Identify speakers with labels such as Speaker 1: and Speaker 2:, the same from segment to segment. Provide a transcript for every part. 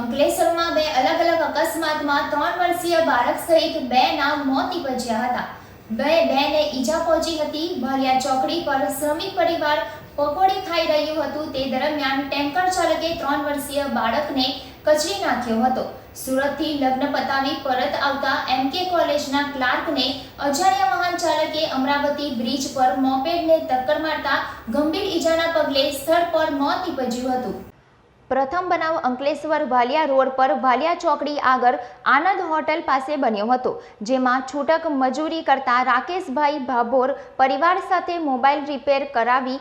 Speaker 1: અંકલેશ્વરમાં બે અલગ અલગ અકસ્માતમાં ત્રણ વર્ષીય બાળક સહિત બે ના મોત નીપજ્યા હતા. બે બેને ઈજા પહોંચી હતી. ભાલિયા ચોકડી પર શ્રમિક પરિવાર પકોડી ખાઈ રહ્યું હતું. તે દરમિયાન ટેન્કર ચાલકે ત્રણ વર્ષીય બાળકને કચરી નાખ્યો હતો. સુરતથી લગ્ન પતાવી પરત આવતા એમકે કોલેજના ક્લાર્કને અજાણ્યા વાહન ચાલકે અમરાવતી બ્રિજ પર મોપેડને ટક્કર મારતા ગંભીર ઈજાના પગલે સ્થળ પર મોત નીપજ્યું હતું. પ્રથમ બનાવ અંકલેશ્વર ભાલિયા રોડ પર ભાલિયા ચોકડી આગળ આનંદ હોટલ પાસે બન્યો હતો, જેમાં છૂટક મજૂરી કરતા રાકેશભાઈ ભાભોર પરિવાર સાથે મોબાઈલ રિપેર કરાવી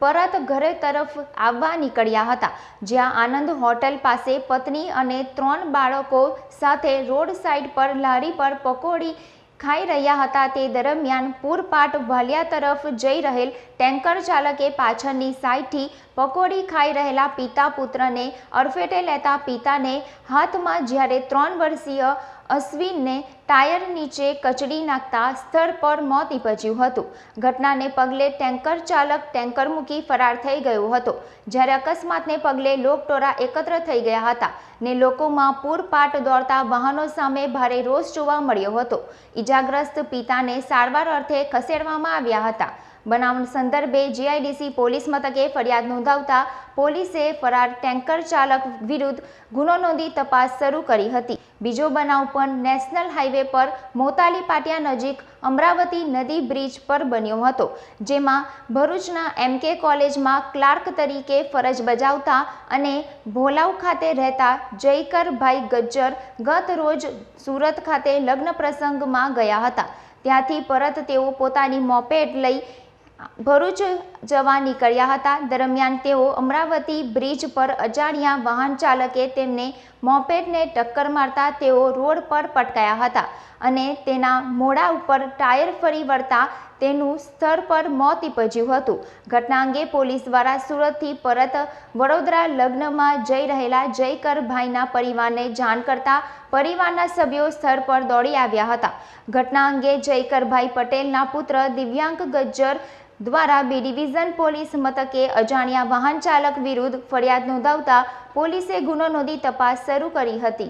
Speaker 1: પરત ઘરે તરફ આવવા નીકળ્યા હતા, જ્યાં આનંદ હોટલ પાસે પત્ની અને ત્રણ બાળકો સાથે રોડ સાઈડ પર લારી પર પકોડી ખાઈ રહ્યા હતા તે દરમિયાન પૂરપાટ ભાલિયા તરફ જઈ રહેલ ટેન્કર ચાલકે પાછળની સાઈડથી પકોડી ખાઈ રહેલા પિતા પુત્રને અડફેટે લેતા પિતાને હાથમાં જ્યારે ત્રણ વર્ષીય અશ્વિનને ટાયર નીચે કચડી નાખતા સ્થળ પર મોત નીપજ્યું હતું. ઘટનાને પગલે ટેન્કર ચાલક ટેન્કર મૂકી ફરાર થઈ ગયો હતો. જ્યારે અકસ્માતને પગલે લોકટોળા એકત્ર થઈ ગયા હતા ને લોકોમાં પૂરપાટ દોડતા વાહનો સામે ભારે રોષ જોવા મળ્યો હતો. ઈજાગ્રસ્ત પિતાને સારવાર અર્થે ખસેડવામાં આવ્યા હતા. બનાવ સંદર્ભે જીઆઈડીસી પોલીસ મથકે ફરિયાદ નોંધાવતા પોલીસે ફરાર ટેન્કર ચાલક વિરુદ્ધ ગુનો નોંધી તપાસ શરૂ કરી હતી. બીજો બનાવ પણ નેશનલ હાઈવે પર મોતાલી પાટિયા નજીક અમરાવતી નદી બ્રિજ પર બન્યો હતો, જેમાં ભરૂચના એમકે કોલેજમાં ક્લાર્ક તરીકે ફરજ બજાવતા અને ભોલાવ ખાતે રહેતા જયકરભાઈ ગજ્જર ગત રોજ સુરત ખાતે લગ્ન પ્રસંગમાં ગયા હતા. ત્યાંથી પરત તેઓ પોતાની મોપેટ લઈ ભરૂચ જવા નીકળ્યા હતા. દરમિયાન તેઓ અમરાવતી બ્રિજ પર અજાણ્યા વાહન ચાલકે તેમને મોપેડને ટક્કર મારતા તેઓ રોડ પર પટકાયા હતા અને તેના મોડા ઉપર ટાયર ફરી વળતા તેનું સ્થળ પર મોત નીપજ્યું હતું. ઘટના અંગે પોલીસ દ્વારા સુરતથી પરત વડોદરા લગ્નમાં જઈ રહેલા જયકરભાઈના પરિવારને જાણ કરતા પરિવારના સભ્યો સ્થળ પર દોડી આવ્યા હતા. ઘટના અંગે જયકરભાઈ પટેલના પુત્ર દિવ્યાંક ગજ્જર દ્વારા બી ડિવિઝન પોલીસ મથકે અજાણ્યા વાહન ચાલક વિરુદ્ધ ફરિયાદ નોંધાવતા પોલીસે ગુનો નોંધી તપાસ શરૂ કરી હતી.